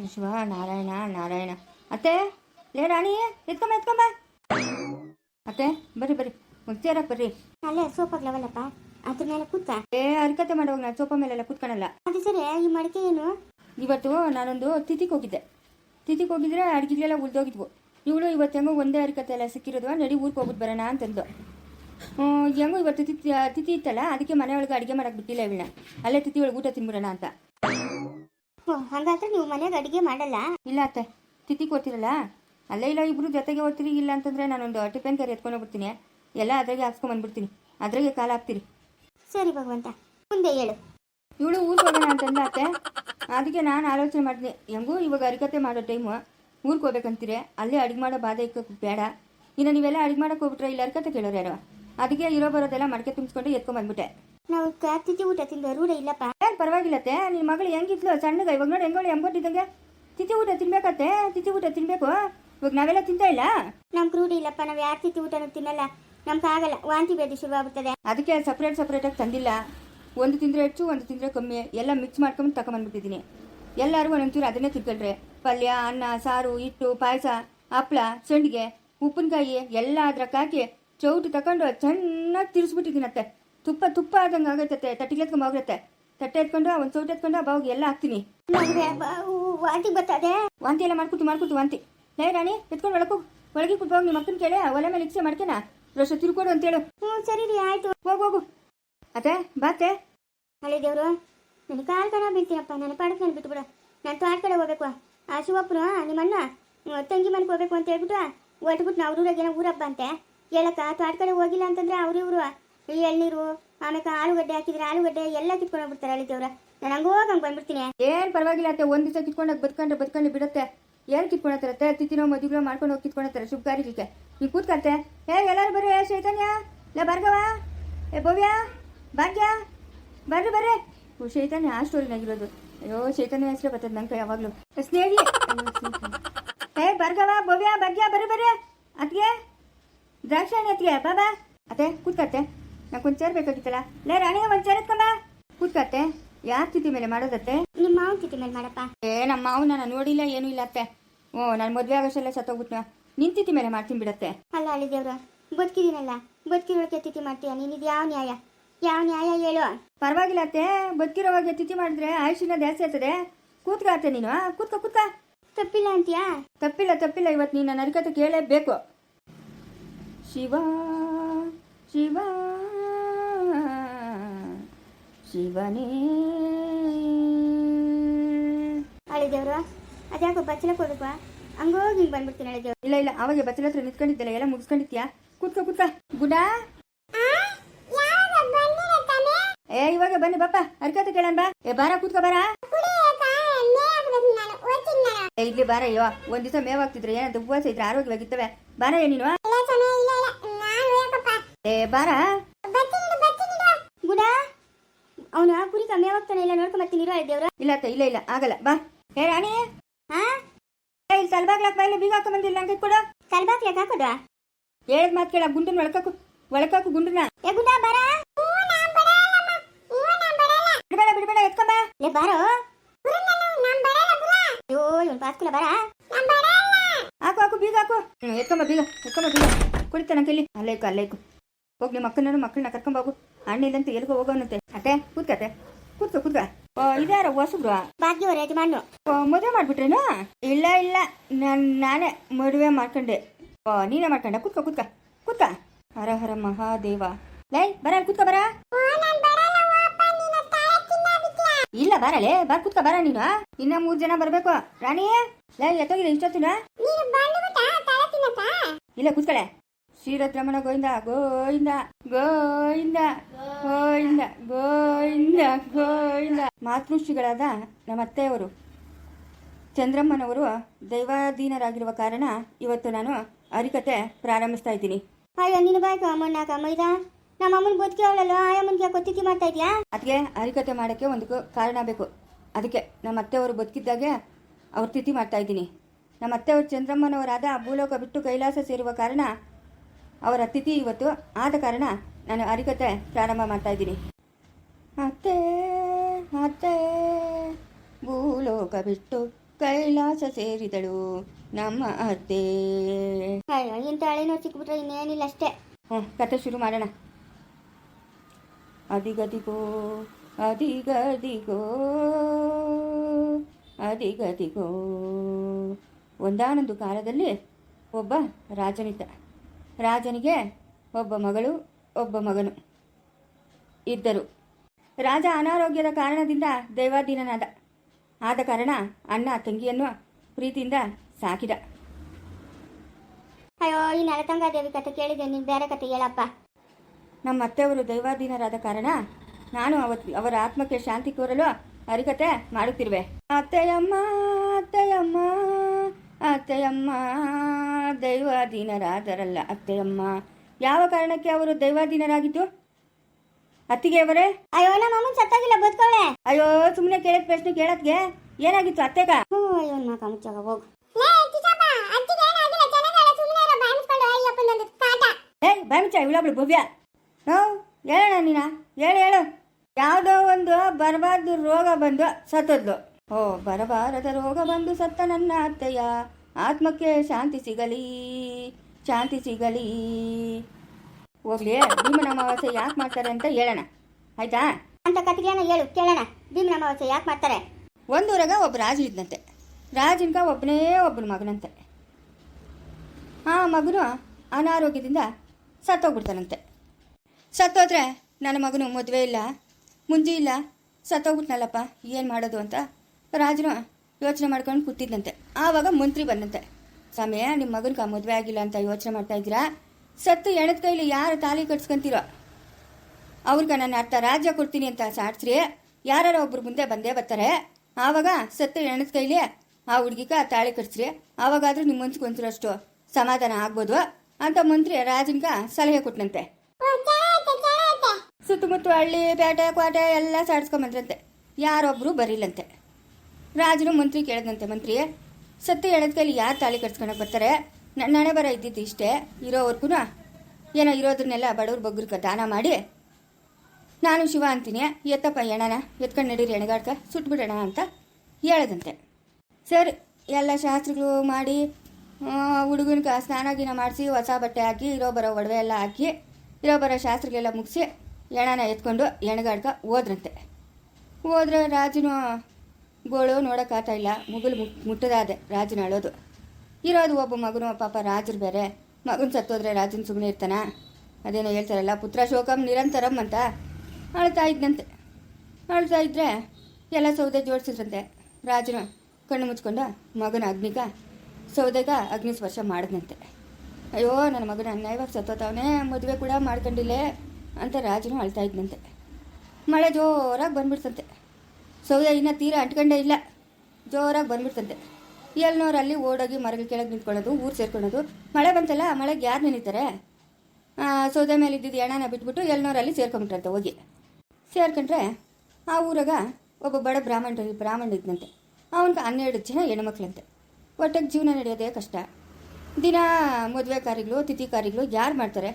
ಶಿವ ಶಿವ ನಾರಾಯಣ ನಾರಾಯಣ. ಅತ್ತೆ ಲೇ ರಾಣಿ ಎತ್ಕೊಂಬ ಎತ್ಕೊಂಬ. ಅತ್ತೆ ಬರ್ರಿ ಬರ್ರಿ. ಮುಗ್ತಿಯಾರ ಬರ್ರಿ. ಅಲ್ಲೇ ಸೋಪಾಗ್ಲವಲ್ಲಪ್ಪ ಅದ್ರ ಮೇಲೆ ಕೂತ? ಏ ಅರಿಕತೆ ಮಾಡುವಾಗ ನಾನು ಸೋಫಾ ಮೇಲೆಲ್ಲ ಕೂತ್ಕೊಳಲ್ಲ ಅದೇ ಸರಿ ಈ ಮಡಿಕೆ ಏನು? ಇವತ್ತು ನಾನೊಂದು ತಿಥಿಗೆ ಹೋಗಿದ್ದೆ. ತಿಥಿಗೆ ಹೋಗಿದ್ರೆ ಅಡಿಗೆಗಳೆಲ್ಲ ಉಳ್ದೋಗಿದ್ವು. ಇವಳು ಇವತ್ತು ಹೆಂಗೋ ಒಂದೇ ಅರಿಕತೆ ಎಲ್ಲ ಸಿಕ್ಕಿರೋದು ನಡಿ ಊರಿಗೆ ಹೋಗ್ಬಿಟ್ಟು ಬರೋಣ ಅಂತಂದು ಹೆಂಗೋ ಇವತ್ತು ತಿಥಿ ತಿಥಿ ಇತ್ತಲ್ಲ ಅದಕ್ಕೆ ಮನೆ ಒಳಗೆ ಅಡುಗೆ ಮಾಡಕ್ಕೆ ಬಿಟ್ಟಿಲ್ಲ ಇವಳನ್ನ. ಅಲ್ಲೇ ತಿತಿ ಒಳಗೆ ಊಟ ತಿನ್ಬಿಡೋಣ ಅಂತ. ಹಂಗಾದ್ರೆ ನೀವು ಮನೆಗೆ ಅಡಿಗೆ ಮಾಡಲ್ಲ? ಇಲ್ಲ ಅತ್ತೆ ತಿಥಿ ಓದ್ತಿರಲ್ಲ ಅಲ್ಲೇ ಇಲ್ಲ ಇಬ್ರು ಜೊತೆಗೆ ಓದ್ತೀರಿ ಇಲ್ಲ ಅಂತಂದ್ರೆ ನಾನೊಂದು ಟಿಫನ್ ಕರಿ ಎತ್ಕೊಂಡು ಹೋಗ್ಬಿಡ್ತೀನಿ. ಎಲ್ಲ ಅದ್ರಾಗೆ ಹಾಕ್ಸ್ಕೊಂಡ್ ಬಂದ್ಬಿಡ್ತೀನಿ. ಅದ್ರಾಗೆ ಕಾಲ ಹಾಕ್ತೀರಿ. ಸರಿ ಭಗವಂತ ಮುಂದೆ ಹೇಳು. ಇವಳು ಊರಿಗೆ ಹೋಗೋಣ ಅಂತಂದ ಅತ್ತೆ. ಅದಕ್ಕೆ ನಾನು ಆಲೋಚನೆ ಮಾಡಿದೆ ಹೆಂಗೂ ಇವಾಗ ಅರಿಕತೆ ಮಾಡೋ ಟೈಮು ಊರಿಗೆ ಹೋಗ್ಬೇಕಂತೀರಿ ಅಲ್ಲೇ ಅಡುಗೆ ಮಾಡೋ ಬಾಧೆ ಇಕ್ಕೋಕೆ ಬೇಡ. ಇನ್ನು ನೀವೆಲ್ಲ ಅಡುಗೆ ಮಾಡೋಕೆ ಹೋಗ್ಬಿಟ್ರೆ ಇಲ್ಲಿ ಅರಿಕತೆ ಕೇಳೋರು ಯಾರು? ಅದಕ್ಕೆ ಇರೋ ಬರೋದೆಲ್ಲ ಮಡಕೆ ತುಂಬಿಸ್ಕೊಂಡು ಎತ್ಕೊಂಡ್ಬಂದ್ಬಿಟ್ಟೆ ನಾವು ತಿಥಿ ಊಟ ತಿಂದ ರೂಢ ಇಲ್ಲಪ್ಪ. ಪರವಾಗಿಲ್ಲತ್ತೆ. ನಿನ್ನ ಮಗಳು ಹೆಂಗಿದ್ಲು? ಸಣ್ಣಗೆ? ಇವಾಗ ನೋಡಿ ಹೆಂಗೋಳು ಎಂಬತ್ತಿದ್ದಂಗೆ ತಿಥಿ ಊಟ ತಿನ್ಬೇಕತ್ತೆ. ತಿಥಿ ಊಟ ತಿನ್ಬೇಕು. ಇವಾಗ ನಾವೆಲ್ಲ ತಿಂತ ಇಲ್ಲ? ನಮ್ ಕ್ರೂಡಿ ಇಲ್ಲಪ್ಪ. ನಾವು ಯಾರು ತಿಥಿ ಊಟನೂ ತಿನ್ನಲ್ಲ. ನಮ್ಗೆ ಆಗಲ್ಲ. ವಾಂತಿ ಭೇದಿ ಶುರುವಾಗುತ್ತದೆ ಅದಕ್ಕೆ ಸಪ್ರೇಟ್ ಸಪ್ರೇಟಾಗಿ ತಂದಿಲ್ಲ. ಒಂದು ತಿಂದರೆ ಹೆಚ್ಚು ಒಂದು ತಿಂದರೆ ಕಮ್ಮಿ. ಎಲ್ಲ ಮಿಕ್ಸ್ ಮಾಡ್ಕೊಂಡು ತಗೊಂಬಂದ್ಬಿಟ್ಟಿದ್ದೀನಿ ಎಲ್ಲರಿಗೂ ಒಂದೊಂಚೂರು ಅದನ್ನೇ ತಿನ್ಕೊಳ್ರಿ ಪಲ್ಯ ಅನ್ನ ಸಾರು ಹಿಟ್ಟು ಪಾಯಸ ಹಪ್ಳ ಸಂಡಿಗೆ ಉಪ್ಪಿನಕಾಯಿ ಎಲ್ಲ ಅದ್ರಕ್ಕೆ ಹಾಕಿ ಚೌಟು ತಗೊಂಡು ಚೆನ್ನಾಗಿ ತಿರ್ಸ್ಬಿಟ್ಟಿದ್ದೀನತ್ತೆ ತುಪ್ಪ ತುಪ್ಪ ಆದಂಗೆ ಆಗುತ್ತೆ ತಟ್ಟಿಗೆ ಹೋಗುತ್ತೆ ಹೋಗ್ರತ್ತೆ ತಟ್ಟೆ ಎತ್ಕೊಂಡು ಒಂದು ಸೌಟ್ ಎತ್ಕೊಂಡು ಆ ಬಾವಿಗೆ ಎಲ್ಲ ಹಾಕ್ತೀನಿ. ವಾಂತಿ ಬರ್ತದೆ. ವಾಂತಿ ಎಲ್ಲ ಮಾಡ್ಕೊಟ್ಟು ಮಾಡ್ಕೊಟ್ಟು ವಾಂತಿ. ಲೇ ರಾಣಿ ಎತ್ಕೊಂಡು ಒಳಗೆ ಹೋಗು. ಒಳಗೆ ಕೂತ್ ಹೋಗಿ ನಿಮ್ಮ ಅಕ್ಕನ ಕೇಳಿ ಒಲೆ ಮೇಲೆ ಇಕ್ಸೆ ಮಾಡ್ಕೇನ? ರೋಷ ತಿರ್ಕೊಡು ಅಂತೇಳು ಹ್ಞೂ ಸರಿ ರೀ ಆಯ್ತು. ಹೋಗು ಹೋಗು. ಅತ್ತೆ ಬಾತೆ ಹಳೆ ದೇವ್ರು ನನಗೆ ಕಾಲ್ ಕಣ ಬೀಳ್ತೀನಪ್ಪ ನನ್ನ ಪಾಡಕ್ಕೆ ನಾನು ಬಿಟ್ಬಿಡು. ನಾನು ತೋಟ ಕಡೆ ಹೋಗ್ಬೇಕು. ಆ ಶಿವಪ್ಪ ನಿಮ್ಮ ಅಣ್ಣ ತಂಗಿ ಮನೆಗೆ ಹೋಗ್ಬೇಕು ಅಂತ ಹೇಳ್ಬಿಟ್ಟು ಒಟ್ಬಿಟ್ಟು ನಾವು ಊರಾಗ ಏನೋ ಊರಪ್ಪ ಅಂತೆ. ಹೇಳಕ್ಕ ತೋಟ ಕಡೆ ಹೋಗಿಲ್ಲ ಅಂತಂದ್ರೆ ಅವ್ರು ಇವರು. ಎಳ್ನೀರು ಆಮೇಲೆ ಆಲೂಗಡ್ಡೆ ಹಾಕಿದ್ರೆ ಆಲೂಗಡ್ಡೆ ಎಲ್ಲ ಕಿತ್ಕೊಂಡು ಹೋಗ್ಬಿಡ್ತಾರೆ ಅಲ್ಲಿ ದೇವ್ರ ನಾನು ಹಂಗೆ ಹೋಗಂಗೆ ಬಂದ್ಬಿಡ್ತೀನಿ. ಏನ್ ಪರವಾಗಿಲ್ಲ ಅತ್ತೆ, ಒಂದು ದಿವಸ ಕಿತ್ಕೊಂಡಾಗ ಬದ್ಕೊಂಡ್ರೆ ಬದ್ಕೊಂಡು ಬಿಡುತ್ತೆ. ಏನ್ ಕಿತ್ಕೊಳತ್ತಾರತ್ತೆ ತಿತ್ತಿನೋ ಮದುವೆ ಮಾಡ್ಕೊಂಡು ಹೋಗಿ ಕಿತ್ಕೊಳತ್ತಾರೆ ಕಾರ್ಯಕ್ಕೆ. ನೀವು ಕೂತ್ಕತ್ತೆ ಹೇ ಎಲ್ಲರೂ ಬರ್ರಿ ಚೈತನ್ಯ. ಬರ್ಗವ ಭಾರ್ಗವ. ಏ, ಭವ್ಯ. ಭಾಗ್ಯ. ಬರ್ರಿ ಬರ್ರಿ. ಚೈತನ್ಯ, ಆ ಸ್ಟೋರಿನಾಗಿರೋದು ಅಯ್ಯೋ, ಚೈತನ್ಯ ಹೆಸರು ಬರ್ತದೆ ನಂಗೆ ಯಾವಾಗಲೂ. ಸ್ನೇಹಿ. ಏ ಬರ್ಗವ ಭವ್ಯ, ಭಾಗ್ಯ, ಬರ್ರಿ ಬರ್ರಿ. ಅತ್ಗೆ ದ್ರಾಕ್ಷಾಣಿ ಅತ್ಗೆ ಬಾಬಾ ಅತ್ತೆ ಕೂತ್ಕತ್ತೆ ನಂಗೊಂದು ಚೇರ್ ಬೇಕಾಗಿತ್ತಲ್ಲ ಲೇ ರಾಣಿ ಒಂದು ಚೇರ್ ಎತ್ಕೊಂಬ ಕೂತ್ಕತ್ತೆ. ಯಾರ ತಿಥಿ ಮೇಲೆ ಮಾಡೋದತ್ತೆ? ನಿಮ್ಮ ಮಾವನ ತಿಥಿ ಮೇಲೆ ಮಾಡಪ್ಪ. ಏ ನಮ್ಮ ಮಾವನ ನಾನು ನೋಡಿಲ್ಲ ಏನೂ ಇಲ್ಲ ಅತ್ತೆ. ಓ ನಾನು ಮದುವೆ ಆಗೋಷ್ಟೆಲ್ಲ ಸತ್ತೋಗ್ಬಿಟ್ನ. ನಿನ್ ತಿಥಿ ಮೇಲೆ ಮಾಡ್ತೀನಿ ಬಿಡತ್ತೆ. ಅಲ್ಲ ಅಳಿ ದೇವ್ರು ಬದುಕಿದೀನಲ್ಲ. ಬದುಕಿರೋಕೆ ತಿಥಿ ಮಾಡ್ತೀಯ? ನೀನಿದು ಯಾವ ನ್ಯಾಯ? ಯಾವ ನ್ಯಾಯ ಹೇಳು. ಪರವಾಗಿಲ್ಲ ಅತ್ತೆ. ಬದುಕಿರೋವಾಗ ತಿತಿ ಮಾಡಿದ್ರೆ ಆಯುಷಿನ ಜಾಸ್ತಿ ಆಗ್ತದೆ. ಕೂತ್ಕ ಅತ್ತೆ ನೀನು ಕೂತ್ಕ ಕೂತ್ಕ. ತಪ್ಪಿಲ್ಲ ಅಂತೀಯಾ? ತಪ್ಪಿಲ್ಲ ತಪ್ಪಿಲ್ಲ. ಇವತ್ತು ನೀನು ನನ್ನ ಅರಿಕತೆ ಕೇಳಲೇಬೇಕು ಶಿವ ಶಿವ. ಶಿವನೇ. ಹಳೆ ದೇವ್ರು ಅದ್ಯಾಕೋ ಬಚ್ಚಲ ಕೊಡ್ಬೇಕು ಹಂಗೋಗಿ ಹಿಂಗೆ ಬಂದ್ಬಿಡ್ತೀನಿ ಹಳೆ ದೇವ್ರು. ಇಲ್ಲ ಇಲ್ಲ ಅವಾಗ ಬಚ್ಚಲ ಹತ್ರ ನಿಂತ್ಕೊಂಡಿದ್ದಲ್ಲ ಎಲ್ಲ ಮುಗಿಸ್ಕೊಂಡಿದ್ಯಾ? ಕೂತ್ಕ ಕೂತ್ಕ. ಗುಡ? ಏ ಇವಾಗ ಬನ್ನಿ ಬಾಪ ಅರ್ಕತೆ ಕೇಳಣ ಬಾ. ಏ ಬಾರ ಕುತ್ಕೋ ಬಾರ. ಇಲ್ಲಿ ಬಾರ ಅಯ್ಯೋ ಒಂದ್ ದಿವಸ ಮೇವಾಗ್ತಿದ್ರೆ ಏನಂತ ಉಪವಾಸ ಇದ್ರೆ ಆರೋಗ್ಯವಾಗಿರ್ತವೆ. ಬಾರ ಏ ನೀನು? ಏ ಬಾರ. ಗುಡ? ಅವನು ಕುರಿ ಕಮ್ಮಿ ಹೋಗ್ತಾನೆ ಇಲ್ಲ ನೋಡ್ಕೊಂಡ್ ಬರ್ತೀನಿ ಇರೋ ದೇವ್ರು ಇಲ್ಲ ಅತ್ತ ಇಲ್ಲ ಇಲ್ಲ ಆಗಲ್ಲ. ಬಾ. ಏ ರಾಣಿ. ಹಾ ಏ ಇಲ್ಲಿ ತಲ್ಬಾಗ್ಲಾಕ್ ಬಾ ಇಲ್ಲಿ ಬೀಗ ಹಾಕೊಂಡ್ ಬಂದಿಲ್ಲ ನಂಗೆ ಕೊಡು. ಕಲ್ಬಾಕ್ಲೆ ಹಾಕೋದು? ಹೇಳಿದ ಮಾತು ಕೇಳ ಗುಂಡನ್ ಒಳಕಕ್ಕು ಒಳಕಕ್ಕು ಗುಂಡನ ಏ ಗುಡ ಬರ. ಬಿಡಬೇಡ ಬಿಡಬೇಡ ಎತ್ಕೊಂಬ ಲೇ ಬಾರೋ. ಅಯ್ಯೋ ಇವನ್ ಪಾಸ್ಕುಲ ಬರ. ಹಾಕು ಹಾಕು ಬೀಗ ಹಾಕು. ಹ್ಞೂ ಎತ್ಕೊಂಬ ಬೀಗ ಎತ್ಕೊಂಬ ಬೀಗ. ಕುಡಿತಾನ ಕೈಲಿ ಅಲ್ಲೇಕು ಅಲ್ಲೇಕು ಹೋಗಿ ನಿಮ್ಮ ಮಕ್ಕಳನ್ನ ಮಕ್ಕಳನ್ನ ಕರ್ಕೊಂಬೋಗು ಅಣ್ಣ ಇಲ್ಲಂತ ಎಲ್ಗೋ ಹೋಗೋನಂತೆ. ಅತ್ತೆ ಕೂತ್ಕತ್ತೆ ಕೂತ್ಕ ಕೂತ್ಕ. ಓ ಇದ್ಯಾರ ಹೊಸಬ್ರು? ಭಾಗ್ಯವ್ರ ಯಜಮಾನು ಓ ಮದುವೆ ಮಾಡ್ಬಿಟ್ರೇನು? ಇಲ್ಲ ಇಲ್ಲ. ನಾನು ನಾನೇ ಮದುವೆ ಮಾಡ್ಕೊಂಡೆ. ಓ ನೀನೇ ಮಾಡ್ಕೊಂಡ? ಕೂತ್ಕ ಕೂತ್ಕ. ಕೂತ್ಕ. ಹರ ಹರ ಮಹಾದೇವ. ಲೈ ಬರ ಕೂತ್ಕ ಬರ. ಇಲ್ಲ ಬರಲೇ. ಬರ್ ಕೂತ್ಕ ಬರ ನೀನು. ಇನ್ನ ಮೂರ್ ಜನ ಬರ್ಬೇಕು. ರಾಣಿ ಲೈ ಎತ್ತೋಗಿಲ್ಲ ಇಷ್ಟೊತ್ತಿನ? ಇಲ್ಲ ಕೂತ್ಕಳೆ. ಶ್ರೀರಥ್ರಮಣ ಗೋವಿಂದ ಗೋವಿಂದ ಗೋವಿಂದ ಗೋವಿಂದ ಗೋವಿಂದ ಗೋವಿಂದ. ಮಾತೃಶ್ರೀಗಳಾದ ನಮ್ಮ ಅತ್ತೆಯವರು ಚಂದ್ರಮ್ಮನವರು ದೈವಾಧೀನರಾಗಿರುವ ಕಾರಣ ಇವತ್ತು ನಾನು ಹರಿಕತೆ ಪ್ರಾರಂಭಿಸ್ತಾ ಇದ್ದೀನಿ. ಅಯ್ಯ ನಿನ್ನ ಬಾಯ್ಕ ಅಮ್ಮನ ಕಮ್ಮಿದ ನಮ್ಮ ಅಮ್ಮನ ಬದುಕಿ ಅವಳಲ್ಲ ಆಯಮ್ಮನ್ಗೆ ತಿಥಿ ಮಾಡ್ತಾ ಇದ್ಯಾ? ಅದಕ್ಕೆ ಹರಿಕತೆ ಮಾಡೋಕ್ಕೆ ಒಂದು ಕಾರಣ ಬೇಕು. ಅದಕ್ಕೆ ನಮ್ಮ ಅತ್ತೆಯವರು ಬದುಕಿದ್ದಾಗೆ ಅವ್ರ ತಿಥಿ ಮಾಡ್ತಾ ಇದ್ದೀನಿ. ನಮ್ಮ ಅತ್ತೆಯವರು ಚಂದ್ರಮ್ಮನವರಾದ ಭೂಲೋಕ ಬಿಟ್ಟು ಕೈಲಾಸ ಸೇರುವ ಕಾರಣ ಅವರ ತಿಥಿ ಇವತ್ತು ಆದ ಕಾರಣ ನಾನು ಅರಿಕತೆ ಪ್ರಾರಂಭ ಮಾಡ್ತಾ ಇದ್ದೀನಿ. ಅತ್ತೆ ಅತ್ತೆ ಭೂಲೋಕ ಬಿಟ್ಟು ಕೈಲಾಸ ಸೇರಿದಳು ನಮ್ಮ ಅತ್ತೆ. ಅಯ್ಯೋ ಇಂಥ ಹಳೆನೋ ಸಿಕ್ಬಿಟ್ರೆ ಇನ್ನೇನಿಲ್ಲ ಅಷ್ಟೇ. ಹ್ಞೂ ಕತೆ ಶುರು ಮಾಡೋಣ. ಅದಿಗದಿಗೋ ಅದಿಗದಿಗೋ ಅದಿಗದಿಗೋ. ಒಂದಾನೊಂದು ಕಾಲದಲ್ಲಿ ಒಬ್ಬ ರಾಜನಿದ್ದ. ರಾಜನಿಗೆ ಒಬ್ಬ ಮಗಳು ಒಬ್ಬ ಮಗನು ಇದ್ದರು. ರಾಜ ಅನಾರೋಗ್ಯದ ಕಾರಣದಿಂದ ದೈವಾಧೀನನಾದ. ಆದ ಕಾರಣ ಅಣ್ಣ ತಂಗಿಯನ್ನು ಪ್ರೀತಿಯಿಂದ ಸಾಕಿದ. ಅಯ್ಯೋ ಈ ನರತಂಗಾದೇವಿ ಕತೆ ಕೇಳಿದೆ ನೀನು ಬೇರೆ ಕತೆ ಹೇಳಪ್ಪ. ನಮ್ಮ ಅತ್ತೆಯವರು ದೈವಾಧೀನರಾದ ಕಾರಣ ನಾನು ಅವತ್ತು ಅವರ ಆತ್ಮಕ್ಕೆ ಶಾಂತಿ ಕೋರಲು ಹರಿಕತೆ ಮಾಡುತ್ತಿರುವೆ. ಅತ್ತೆಯಮ್ಮ ಅತ್ತೆಯಮ್ಮ ಅತ್ತೆಯಮ್ಮ. ದೈವಾಧೀನರಾದರಲ್ಲ ಅತ್ತೆಯಮ್ಮ. ಯಾವ ಕಾರಣಕ್ಕೆ ಅವರು ದೈವಾಧೀನರಾಗಿದ್ದು? ಅತ್ತಿಗೆಯವರೇ? ಅಯ್ಯೋ ನಮ್ಮ ಅಮ್ಮನ ಸತ್ತಾಗಿಲ್ಲ ಬದುಕೋಳೆ. ಅಯ್ಯೋ ಸುಮ್ಮನೆ ಕೇಳಿದ ಪ್ರಶ್ನೆ ಕೇಳತ್ಗೆ ಏನಾಗಿತ್ತು ಅತ್ತೆಗ? ಹ್ಞೂ ಅಯ್ಯೋ ನಾ ಮುಚ್ಚಾಗ ಹೋಗು. ಏಯ್ ಬಾಮಿಚ ಇವಳೊಬ್ಳು ಭವ್ಯ. ಹ್ಞೂ ಹೇಳೋಣ ನೀನ? ಹೇಳು ಹೇಳು. ಯಾವುದೋ ಒಂದು ಬರಬಾರ್ದು ರೋಗ ಬಂದು ಸತ್ತದ್ಲು. ಓ ಬರಬಾರದ ರೋಗ ಬಂದು ಸತ್ತ ನನ್ನ ಅತ್ತೆಯ. ಆತ್ಮಕ್ಕೆ ಶಾಂತಿ ಸಿಗಲಿ ಶಾಂತಿ ಸಿಗಲಿ. ಹೋಗ್ಲಿ ಭೀಮನ ಅಮಾವಾಸ್ಯೆ ಯಾಕೆ ಮಾಡ್ತಾರೆ ಅಂತ ಹೇಳೋಣ. ಆಯ್ತಾ? ಅಂತ ಕಥೆಗಳನ್ನ ಹೇಳು ಕೇಳೋಣ. ಭೀಮನ ಅಮಾವಾಸ್ಯೆ ಯಾಕೆ ಮಾಡ್ತಾರೆ? ಒಂದೂರಾಗ ಒಬ್ಬ ರಾಜ ಇದ್ದಂತೆ ರಾಜನ್ಗ ಒಬ್ಬನೇ ಒಬ್ಬನ ಮಗನಂತೆ. ಆ ಮಗನು ಅನಾರೋಗ್ಯದಿಂದ ಸತ್ತೋಗ್ಬಿಡ್ತಾನಂತೆ. ಸತ್ತೋದ್ರೆ ನನ್ನ ಮಗನು ಮದುವೆ ಇಲ್ಲ ಮುಂಜಿ ಇಲ್ಲ ಸತ್ತೋಗ್ಬಿಟ್ನಲ್ಲಪ್ಪ ಏನು ಮಾಡೋದು ಅಂತ ರಾಜನು ಯೋಚನೆ ಮಾಡ್ಕೊಂಡು ಕೂತಿದ್ದಂತೆ ಆವಾಗ ಮಂತ್ರಿ ಬಂದಂತೆ. ಸಮಯ ನಿಮ್ಮ ಮಗನಿಗೆ ಮದುವೆ ಆಗಿಲ್ಲ ಅಂತ ಯೋಚನೆ ಮಾಡ್ತಾ ಇದ್ದೀರಾ? ಸತ್ತು ಎಣದ ಕೈಲಿ ಯಾರು ತಾಲಿ ಕಟ್ಸ್ಕೊಂತೀರೋ? ಅವ್ರಿಗೆ ನಾನು ಅರ್ಥ ರಾಜ್ಯ ಕೊಡ್ತೀನಿ ಅಂತ ಸಾಡ್ಸ್ರಿ ಯಾರು ಒಬ್ರು ಮುಂದೆ ಬಂದೇ ಬರ್ತಾರೆ. ಆವಾಗ ಸತ್ತು ಎಣದ ಕೈಲಿ ಆ ಹುಡ್ಗಿಗ ತಾಳಿ ಕಟ್ಸ್ರಿ. ಆವಾಗಾದ್ರೂ ನಿಮ್ಮ ಮನ್ಸಿಗೆ ಒಂಚೂರಷ್ಟು ಸಮಾಧಾನ ಆಗ್ಬೋದು ಅಂತ ಮಂತ್ರಿ ರಾಜನ್ಗ ಸಲಹೆ ಕೊಟ್ಟನಂತೆ ಸುತ್ತಮುತ್ತ ಹಳ್ಳಿ, ಪೇಟೆ ಕೋಟೆ ಎಲ್ಲ ಸಾಡ್ಸ್ಕೊಂಬಂದ್ರಂತೆ ಯಾರೊಬ್ರು ಬರಿಲ್ಲಂತೆ ರಾಜನು ಮಂತ್ರಿ ಕೇಳಿದಂತೆ ಮಂತ್ರಿ ಸತ್ಯ ಎಣದ ಕೈಲಿ ಯಾರು ತಾಳಿ ಕಟ್ಸ್ಕೊಳಕ್ ಬರ್ತಾರೆ? ನನ್ನ ಹಣೆ ಬರ ಇದ್ದಿದ್ದು ಇಷ್ಟೇ ಇರೋವರೆಗೂ ಏನೋ ಇರೋದನ್ನೆಲ್ಲ ಬಡವ್ರ ಬಗ್ಗರ್ಕ ದಾನ ಮಾಡಿ. ನಾನು ಶಿವ ಅಂತೀನಿ, ಎತ್ತಪ್ಪ ಎಣನ ಎತ್ಕೊಂಡು ನಡೀರಿ ಎಣಗಾಡ್ಕ ಸುಟ್ಬಿಡೋಣ ಅಂತ ಹೇಳದಂತೆ. ಸರಿ, ಎಲ್ಲ ಶಾಸ್ತ್ರಗಳು ಮಾಡಿ ಹುಡುಗನ ಸ್ನಾನ ಗೀನ ಮಾಡಿಸಿ, ಹೊಸ ಬಟ್ಟೆ ಹಾಕಿ ಇರೋ ಬರೋ ಒಡವೆ ಎಲ್ಲ ಹಾಕಿ ಇರೋ ಬರೋ ಶಾಸ್ತ್ರಗಳೆಲ್ಲ ಮುಗಿಸಿ ಎಣನ ಎತ್ಕೊಂಡು ಎಣಗಾಡ್ಕ ಹೋದ್ರಂತೆ. ಹೋದ್ರೆ ರಾಜನು ಗೋಳು ನೋಡೋಕ್ಕಾಗ್ತಾ ಇಲ್ಲ. ಮುಗುಲು ಮುಟ್ ಮುಟ್ಟದಾದೆ. ರಾಜನ ಅಳೋದು. ಇರೋದು ಒಬ್ಬ ಮಗನು ಪಾಪ ರಾಜರು ಬೇರೆ. ಮಗನ ಸತ್ತೋದ್ರೆ ರಾಜನ ಸುಮ್ಮನೆ ಇರ್ತಾನ? ಅದೇನೋ ಹೇಳ್ತಾರಲ್ಲ, ಪುತ್ರ ಶೋಕಂ ನಿರಂತರಂ ಅಂತ. ಅಳ್ತಾ ಇದ್ದಂತೆ ಅಳ್ತಾ ಇದ್ರೆ ಎಲ್ಲ ಸೌದೆ ಜೋಡಿಸಿದ್ರಂತೆ. ರಾಜನು ಕಣ್ಣು ಮುಚ್ಕೊಂಡು, ಮಗನ ಅಗ್ನಿಗ, ಸೌದೆಗ ಅಗ್ನಿ ಸ್ಪರ್ಶ ಮಾಡಿದಂತೆ ಅಯ್ಯೋ, ನನ್ನ ಮಗನ ಅನ್ಯಾಯವಾಗಿ ಸತ್ತೋತಾವನೆ, ಮದುವೆ ಕೂಡ ಮಾಡ್ಕೊಂಡಿಲ್ಲೇ ಅಂತ ರಾಜನು ಅಳ್ತಾ ಇದ್ದಂತೆ ಮಳೆ ಜೋರಾಗಿ ಬಂದ್ಬಿಡ್ತಂತೆ. ಸೌದೆ ಇನ್ನೂ ತೀರ ಅಂಟ್ಕೊಂಡೇ ಇಲ್ಲ. ಜೋರಾಗಿ ಬಂದ್ಬಿಡ್ತಂತೆ. ಎಲ್ನೋರಲ್ಲಿ ಓಡೋಗಿ ಮರಗಳ ಕೆಳಗೆ ನಿಂತ್ಕೊಳ್ಳೋದು ಊರು ಸೇರ್ಕೊಳ್ಳೋದು. ಮಳೆ ಬಂತಲ್ಲ ಮಳೆಗೆ ಯಾರು ನೆನೀತಾರೆ? ಆ, ಸೌದೆ ಮೇಲೆ ಇದ್ದಿದ್ದು ಎಣ್ಣೆನ ಬಿಟ್ಬಿಟ್ಟು ಎಲ್ನೋರಲ್ಲಿ ಸೇರ್ಕೊಂಬಿಟ್ರಂತೆ ಹೋಗಿ. ಸೇರ್ಕೊಂಡ್ರೆ ಆ ಊರಾಗ ಒಬ್ಬ ಬಡ ಬ್ರಾಹ್ಮಣ ಬ್ರಾಹ್ಮಣ ಇದ್ದಂತೆ ಅವನಿಗೆ ಹನ್ನೆರಡು ಜನ ಹೆಣ್ಮಕ್ಳಂತೆ. ಒಟ್ಟಿಗೆ ಜೀವನ ನಡೆಯೋದೇ ಕಷ್ಟ. ದಿನ ಮದುವೆ ಕಾರ್ಯಗಳು ತಿಥಿ ಕಾರ್ಯಗಳು ಯಾರು ಮಾಡ್ತಾರೆ?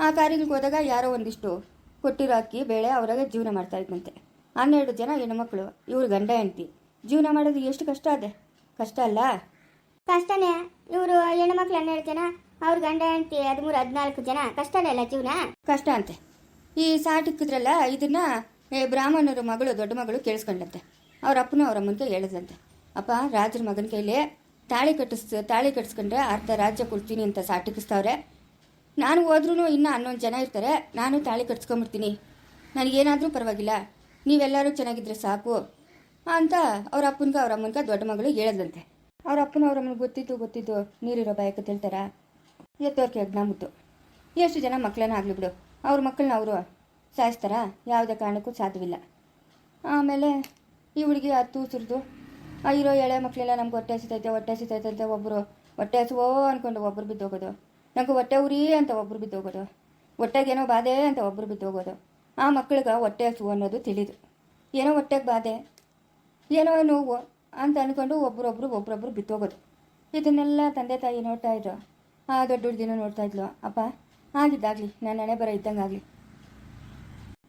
ಆ ಕಾರ್ಯಗಳಿಗೆ ಹೋದಾಗ ಯಾರೋ ಒಂದಿಷ್ಟು ಕೊಟ್ಟಿರೋ ಅಕ್ಕಿ ಬೇಳೆ ಅವರಾಗ ಜೀವನ ಮಾಡ್ತಾ ಇದ್ದಂತೆ ಹನ್ನೆರಡು ಜನ ಹೆಣ್ಮಕ್ಳು ಇವ್ರು ಗಂಡ ಹೆಂಡತಿ. ಜೀವನ ಮಾಡೋದು ಎಷ್ಟು ಕಷ್ಟ ಅದೇ ಕಷ್ಟ ಅಲ್ಲ? ಕಷ್ಟನೇ. ಇವರು ಹೆಣ್ಮಕ್ಳು ಹನ್ನೆರಡು ಜನ ಅವ್ರ ಗಂಡ ಹೆಂಡತಿ ಹದಿಮೂರು ಹದಿನಾಲ್ಕು ಜನ. ಕಷ್ಟನೇ ಅಲ್ಲ ಜೀವನ? ಕಷ್ಟ ಅಂತೆ. ಈ ಸಾಟಿಕ್ಕಿದ್ರಲ್ಲ ಇದನ್ನ ಬ್ರಾಹ್ಮಣರ ಮಗಳು ದೊಡ್ಡ ಮಗಳು ಕೇಳಿಸ್ಕೊಂಡಂತೆ. ಅವ್ರ ಅಪ್ಪನೂ ಅವ್ರ ಅಮ್ಮನಿಗೆ ಹೇಳಿದಂತೆ. ಅಪ್ಪ ರಾಜರ ಮಗನ ಕೈಲಿ ತಾಳಿ ಕಟ್ಟಿಸ್ ತಾಳಿ ಕಟ್ಟಿಸ್ಕೊಂಡ್ರೆ ಅರ್ಧ ರಾಜ್ಯ ಕೊಡ್ತೀನಿ ಅಂತ ಸಾಟಿಕಿಸ್ತಾವ್ರೆ ನಾನು ಹೋದ್ರೂ ಇನ್ನೂ ಹನ್ನೊಂದು ಜನ ಇರ್ತಾರೆ ನಾನು ತಾಳಿ ಕಟ್ಸ್ಕೊಂಬಿಡ್ತೀನಿ ನನಗೇನಾದರೂ ಪರವಾಗಿಲ್ಲ. ನೀವೆಲ್ಲರೂ ಚೆನ್ನಾಗಿದ್ರೆ ಸಾಕು ಅಂತ ಅವ್ರ ಅಪ್ಪನಿಗೆ ಅವ್ರ ಅಮ್ಮನಿಗೆ ದೊಡ್ಡ ಮಗಳು ಹೇಳದಂತೆ ಅವ್ರ ಅಪ್ಪನ ಅವ್ರ ಅಮ್ಮನಿಗೆ ಗೊತ್ತಿದ್ದು ಗೊತ್ತಿದ್ದು ನೀರಿರೋ ಭಯಕ್ಕೆ ತಿಳ್ತಾರ? ಎತ್ತೋರ್ಕೆ ಯಜ್ಞ ಮುತ್ತು. ಎಷ್ಟು ಜನ ಮಕ್ಕಳನ್ನ ಆಗಲಿ ಬಿಡು. ಅವ್ರ ಮಕ್ಕಳನ್ನ ಅವರು ಸಾಯಿಸ್ತಾರ? ಯಾವುದೇ ಕಾರಣಕ್ಕೂ ಸಾಧ್ಯವಿಲ್ಲ. ಆಮೇಲೆ ಈ ಹುಡುಗಿ ಹತ್ತು ಸುರಿದು ಇರೋ ಎಳೆ ಮಕ್ಕಳೆಲ್ಲ ನಮ್ಗೆ ಹೊಟ್ಟೆ ಹಸಿತೈತೆ ಹೊಟ್ಟೆ ಹಸಿತೈತೆ ಅಂತ ಒಬ್ಬರು ಹೊಟ್ಟೆ ಹಸುವೋ ಅಂದ್ಕೊಂಡು ಒಬ್ಬರು ಬಿದ್ದೋಗೋದು. ನಂಗೆ ಹೊಟ್ಟೆ ಉರಿ ಅಂತ ಒಬ್ಬರು ಬಿದ್ದೋಗೋದು. ಹೊಟ್ಟೆಗೇನೋ ಬಾಧೆ ಅಂತ ಒಬ್ಬರು ಬಿದ್ದೋಗೋದು. ಆ ಮಕ್ಕಳಿಗೆ ಹೊಟ್ಟೆ ಹಸು ಅನ್ನೋದು ತಿಳಿದು. ಏನೋ ಹೊಟ್ಟೆಗೆ ಬಾಧೆ. ಏನೋ ನೋವು ಅಂತ ಅಂದ್ಕೊಂಡು ಒಬ್ರೊಬ್ರು ಒಬ್ಬರೊಬ್ಬರು ಬಿತ್ತೋಗೋದು ಇದನ್ನೆಲ್ಲ ತಂದೆ ತಾಯಿ ನೋಡ್ತಾ ಇದ್ರು ಆ ದೊಡ್ಡ ದಿನ ನೋಡ್ತಾ ಇದ್ಲು. ಅಪ್ಪ, ಆಗಿದ್ದಾಗಲಿ. ನಾನು ಹಣೆ ಬರ ಇದ್ದಂಗಾಗಲಿ.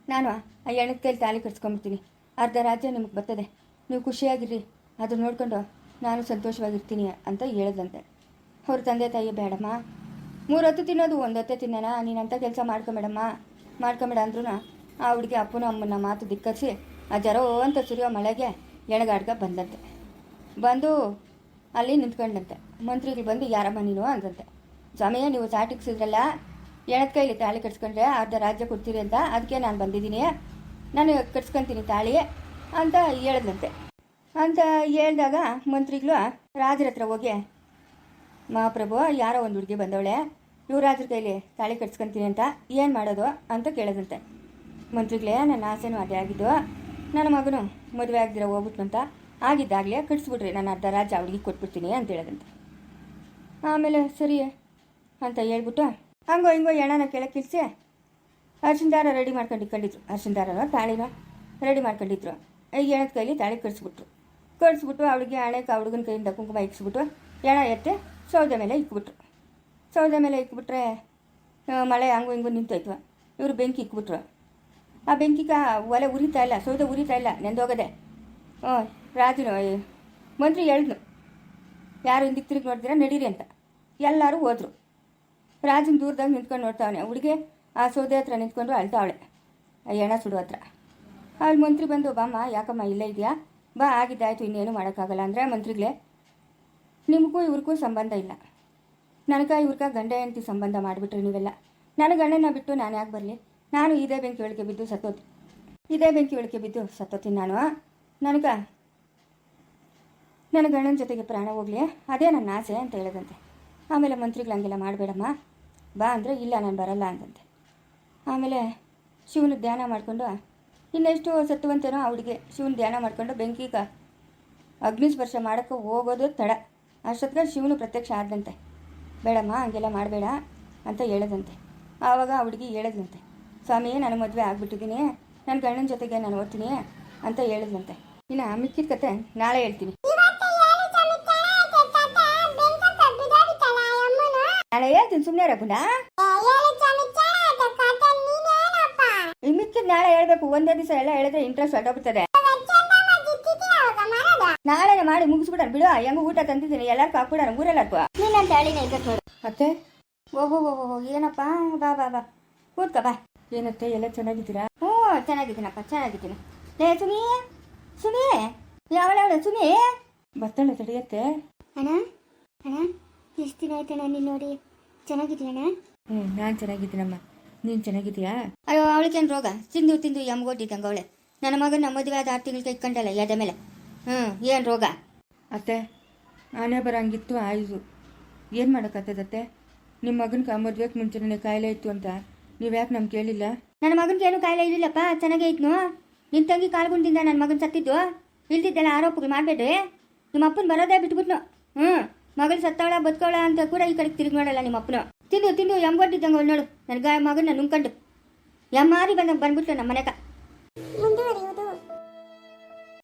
ನಾನು ಆ ಎಣ್ಣದ ಕೈಲಿ ತಾಲಿ ಕಟ್ಸ್ಕೊಂಬಿಡ್ತೀನಿ ಅರ್ಧ ರಾಜ್ಯ ನಿಮಗೆ ಬರ್ತದೆ. ನೀವು ಖುಷಿಯಾಗಿರ್ರಿ. ಅದು ನೋಡ್ಕೊಂಡು ನಾನು ಸಂತೋಷವಾಗಿರ್ತೀನಿ ಅಂತ ಹೇಳಿದಂತೆ ಅವ್ರ ತಂದೆ ತಾಯಿ ಬೇಡಮ್ಮ. ಮೂರು ಹೊತ್ತು ತಿನ್ನೋದು ಒಂದು ಹೊತ್ತೆ ತಿನ್ನೋಣ. ನೀನಂಥ ಕೆಲಸ ಮಾಡ್ಕೊಂಬೇಡಮ್ಮ ಮಾಡ್ಕೊಂಬೇಡ ಅಂದ್ರೂ ಆ ಹುಡುಗಿ ಅಪ್ಪನ ಅಮ್ಮನ ಮಾತು ಧಿಕ್ಕರಿಸಿ ಆ ಜರೋ ಅಂತ ಸುರಿಯೋ ಮಳೆಗೆ ಎಣಗಾಡ್ಗ ಬಂದಂತೆ. ಬಂದು ಅಲ್ಲಿ ನಿಂತ್ಕೊಂಡಂತೆ. ಮಂತ್ರಿಗಳು ಬಂದು, ಯಾರಮ್ಮ ನೀನು? ಅಂದಂತೆ. ಸ್ವಾಮಿಯೇ ನೀವು ಸಾಟಿಕ್ಸಿದ್ರಲ್ಲ ಎಣದ ಕೈಲಿ ತಾಳಿ ಕಟ್ಸ್ಕೊಂಡ್ರೆ ಅರ್ಧ ರಾಜ್ಯ ಕೊಡ್ತೀರಿ ಅಂತ? ಅದಕ್ಕೆ ನಾನು ಬಂದಿದ್ದೀನಿ. ನಾನು ಕಟ್ಸ್ಕೊಂತೀನಿ ತಾಳಿ ಅಂತ ಹೇಳ್ದಂತೆ ಅಂತ ಹೇಳಿದಾಗ ಮಂತ್ರಿಗಳು, ರಾಜರ ಹತ್ರ ಹೋಗಿ. ಮಹಾಪ್ರಭು, ಯಾರೋ ಒಂದು ಹುಡುಗಿ ಬಂದವಳೆ. ಯುವರಾಜರ ಕೈಲಿ ತಾಳಿ ಕಟ್ಸ್ಕೊಂತೀನಿ ಅಂತ ಏನು ಮಾಡೋದು? ಅಂತ ಕೇಳಿದಂತೆ ಮಂತ್ರಿಗಳೇ, ನನ್ನ ಆಸೆನೂ ಅದೇ ಆಗಿದ್ದು, ನನ್ನ ಮಗನು ಮದುವೆ ಆಗದಿರೋ ಹೋಗ್ಬಿಟ್ಟು ಅಂತ ಆಗಿದ್ದಾಗಲೇ ಕಟ್ಸ್ಬಿಟ್ರಿ ನಾನು ಅರ್ಧ ರಾಜ ಅವ್ರಿಗೆ ಕೊಟ್ಬಿಡ್ತೀನಿ ಅಂತ ಹೇಳಿದಂತೆ. ಆಮೇಲೆ ಸರಿ ಅಂತ ಹೇಳ್ಬಿಟ್ಟು, ಹಂಗೋ ಹಿಂಗೋ ಎಣ್ಣನ ಕೆಳಕ್ಕಿಳಿಸಿ ಅರ್ಶಿನ ದಾರ ರೆಡಿ ಮಾಡ್ಕೊಂಡು ಇಟ್ಕೊಂಡಿದ್ರು ಅರ್ಶಿನ ದಾರನ ತಾಳಿನ ರೆಡಿ ಮಾಡ್ಕೊಂಡಿದ್ರು. ಈಗ ಎಣದ ಕೈಲಿ ತಾಳಿ ಕಟ್ಸ್ಬಿಟ್ರು. ಕಟ್ಸ್ಬಿಟ್ಟು ಅವಳಿಗೆ ಹಣೆಗೆ ಆ ಹುಡುಗನ ಕೈಯಿಂದ ಕುಂಕುಮ ಇಕ್ಸ್ಬಿಟ್ಟು ಎಣ ಎತ್ತೆ ಸೌದೆ ಮೇಲೆ ಇಕ್ಬಿಟ್ರು. ಸೌದೆ ಮೇಲೆ ಇಕ್ಬಿಟ್ರೆ ಮಳೆ ಹಂಗು ಹಿಂಗು ನಿಂತೋಯ್ತು. ಇವರು ಬೆಂಕಿ ಇಕ್ಬಿಟ್ರು. ಆ ಬೆಂಕಿಗೆ ಒಲೆ ಉರಿತಾ ಇಲ್ಲ, ಸೌದೆ ಉರಿತಾ ಇಲ್ಲ, ನೆಂದೋಗದೆ. ಹ್ಞೂ ರಾಜನು ಮಂತ್ರಿ ಹೇಳಿದ್ನು. ಯಾರು ಹಿಂದಿಗೆ ತಿರುಗಿ ನೋಡ್ತೀರಾ, ನಡೀರಿ ಅಂತ. ಎಲ್ಲರೂ ಹೋದ್ರು. ರಾಜನ ದೂರದಾಗ ನಿಂತ್ಕೊಂಡು ನೋಡ್ತಾವನೆ. ಹುಡುಗಿ ಆ ಸೌದೆ ಹತ್ರ ನಿಂತ್ಕೊಂಡು ಅಳ್ತಾವಳೆ. ಎಣ ಸುಡು ಹತ್ರ. ಅಲ್ಲಿ ಮಂತ್ರಿ ಬಂದು, ಬಾಮ್ಮ, ಯಾಕಮ್ಮ ಇಲ್ಲೇ ಇದೆಯಾ? ಬಾ, ಆಗಿದ್ದಾಯ್ತು, ಇನ್ನೇನು ಮಾಡೋಕ್ಕಾಗಲ್ಲ. ಅಂದರೆ, ಮಂತ್ರಿಗಳೇ, ನಿಮಗೂ ಇವ್ರಿಗೂ ಸಂಬಂಧ ಇಲ್ಲ. ನನಗ ಇವ್ರಿಗ ಗಂಡ ಹೆಂಡತಿ ಸಂಬಂಧ ಮಾಡಿಬಿಟ್ರಿ ನೀವೆಲ್ಲ. ನನ್ನ ಗಂಡನ ಬಿಟ್ಟು ನಾನು ಯಾಕೆ ಬರಲಿ? ನಾನು ಇದೇ ಬೆಂಕಿ ಒಳಗೆ ಬಿದ್ದು ಸತ್ತೋತಿ. ಇದೇ ಬೆಂಕಿ ಒಳಗೆ ಬಿದ್ದು ಸತ್ತೋತೀನಿ ನಾನು. ನನಗ, ನನ್ನ ಗಂಡನ ಜೊತೆಗೆ ಪ್ರಾಣ ಹೋಗ್ಲಿ, ಅದೇ ನನ್ನ ಆಸೆ ಅಂತ ಹೇಳಿದಂತೆ. ಆಮೇಲೆ ಮಂತ್ರಿಗಳು ಹಂಗೆಲ್ಲ ಮಾಡಬೇಡಮ್ಮ. ಬಾ ಅಂದರೆ ಇಲ್ಲ, ನಾನು ಬರಲ್ಲ ಅಂತಂತೆ ಆಮೇಲೆ ಶಿವನ ಧ್ಯಾನ ಮಾಡಿಕೊಂಡು, ಇನ್ನೆಷ್ಟು ಸತ್ತುವಂತೇನೋ ಅವಳಿಗೆ ಶಿವನ ಧ್ಯಾನ ಮಾಡಿಕೊಂಡು ಬೆಂಕಿಗೆ ಅಗ್ನಿ ಸ್ಪರ್ಶ ಮಾಡೋಕ್ಕೆ ಹೋಗೋದು ತಡ. ಅಷ್ಟೊತ್ತಿಗೆ ಶಿವನು ಪ್ರತ್ಯಕ್ಷ ಆದಂತೆ ಬೇಡಮ್ಮ, ಹಂಗೆಲ್ಲ ಮಾಡಬೇಡ ಅಂತ ಹೇಳದಂತೆ. ಆವಾಗ ಆ ಹುಡುಗಿ ಹೇಳಿದ್ಲಂತೆ ಸ್ವಾಮಿ ನಾನು ಮದುವೆ ಆಗ್ಬಿಟ್ಟಿದ್ದೀನಿ. ನನ್ನ ಗಂಡನ ಜೊತೆಗೆ ನಾನು ಓದ್ತೀನಿ ಅಂತ ಹೇಳಿದ್ನಂತೆ. ಇನ್ನು ಮಿಕ್ಕಿದ ಕತೆ ನಾಳೆ ಹೇಳ್ತೀನಿ. ನಾಳೆ ಹೇಳ್ತೀನಿ ಸುಮ್ಮನೆ ರಘುನ. ಈ ಮಿಕ್ಕಿದ ನಾಳೆ ಹೇಳ್ಬೇಕು. ಒಂದೇ ದಿವಸ ಎಲ್ಲ ಹೇಳಿದ್ರೆ ಇಂಟ್ರೆಸ್ಟ್ ಹೊರಟೋಗ್ಬಿಡ್ತದೆ ನಾಳೆ ಮಾಡಿ ಮುಗಿಸ್ಬಿಡ ಬಿಡು. ಹೆಂಗ ಊಟ ತಂದಿದ್ದೀನಿ. ಎಲ್ಲರಿಗೂ ಹಾಕ್ಬಿಡೋಣ. ಊರೆಲ್ಲರಿಗೂ ನೀನಂತ ಹೇಳಿನ ನೋಡು ಅತ್ತೆ? ಓಹೋ ಓಹೋ ಏನಪ್ಪ? ಬಾ ಬಾ ಬಾ. ಕೂತ್ಕ ಬಾ. ಏನತ್ತೆ ಎಲ್ಲ ಚೆನ್ನಾಗಿದ್ದೀರಾ? ಹ್ಞೂ ಚೆನ್ನಾಗಿದ್ದೀನಪ್ಪ ಚೆನ್ನಾಗಿದ್ದೀನಿ. ಲೇ ಸುಮಿ ಸುಮಿ ಯಾವಳ ಸುಮಿ. ಬರ್ತಾಳೆ ತಡಿಯತ್ತೆ. ಅಣ್ಣ ಅಣ್ಣ ಎಷ್ಟು ದಿನ ಆಯ್ತಣ್ಣ ನೀನು ನೋಡಿ? ಚೆನ್ನಾಗಿದ್ದೀಯಣ್ಣ ಹ್ಞೂ ನಾನು ಚೆನ್ನಾಗಿದ್ದೀನಮ್ಮ. ನೀನು ಚೆನ್ನಾಗಿದ್ದೀಯಾ? ಅಯ್ಯೋ ಅವಳಿಗೇನು ರೋಗ? ತಿಂದು ತಿಂದು ಎಮ್ಗೊಟ್ಟಿದ್ದಂಗೆ ಅವಳೆ. ನನ್ನ ಮಗನ ಮದುವೆ ಆದ ಆರು ತಿಂಗಳಿಗೆ ಇಟ್ಕೊಂಡಲ್ಲ ಎದೆ ಮೇಲೆ ಹ್ಞೂ ಏನು ರೋಗ? ಅತ್ತೆ ಆನೆ ಬರಂಗಿತ್ತು ಆಯ್ತು ಏನು ಮಾಡೋಕ್ಕತ್ತದತ್ತೆ ನಿಮ್ಮ ಮಗನ ಮದುವೆಗೆ ಮುಂಚೆನೇ ಕಾಯಿಲೆ ಇತ್ತು ಅಂತ. ನೀವು ಯಾಕೆ ನಮ್ಗೆ ಕೇಳಿಲ್ಲ? ನನ್ನ ಮಗನಿಗೆ ಏನು ಕಾಯಿಲೆ ಇರಲಿಲ್ಲಪ್ಪ ಚೆನ್ನಾಗೇ ಇದ್ನು. ನಿನ್ನ ತಂಗಿ ಕಾಲ್ಗುಂಡಿಂದ ನನ್ನ ಮಗನ ಸತ್ತಿದ್ದು. ಇಲ್ದಿದ್ದೆಲ್ಲ ಆರೋಪಗಳು ಮಾಡಬೇಡ್ರಿ. ನಿಮ್ಮ ಅಪ್ಪನ ಬರೋದೇ ಬಿಟ್ಬಿಟ್ನು. ಹ್ಞೂ ಮಗಳು ಸತ್ತವಳ ಬದುಕವಳ ಅಂತ ಕೂಡ ಈ ಕಡೆಗೆ ತಿರುಗಿ ನೋಡಲ್ಲ ನಿಮ್ಮ ಅಪ್ಪನು. ತಿಂದು ತಿಂದು ಎಮ್ಗೊಟ್ಟಿದ್ದಂಗೆ ಅವ್ನು ನೋಡು. ನನ್ನ ಮಗನ ಮಗನ ನುಂಗ್ಕೊಂಡು. ಎಮ್ಮಾರಿ ಬಂದಂಗೆ ಬಂದ್ಬಿಟ್ಲು ನಮ್ಮ ಮನೆಗೆ.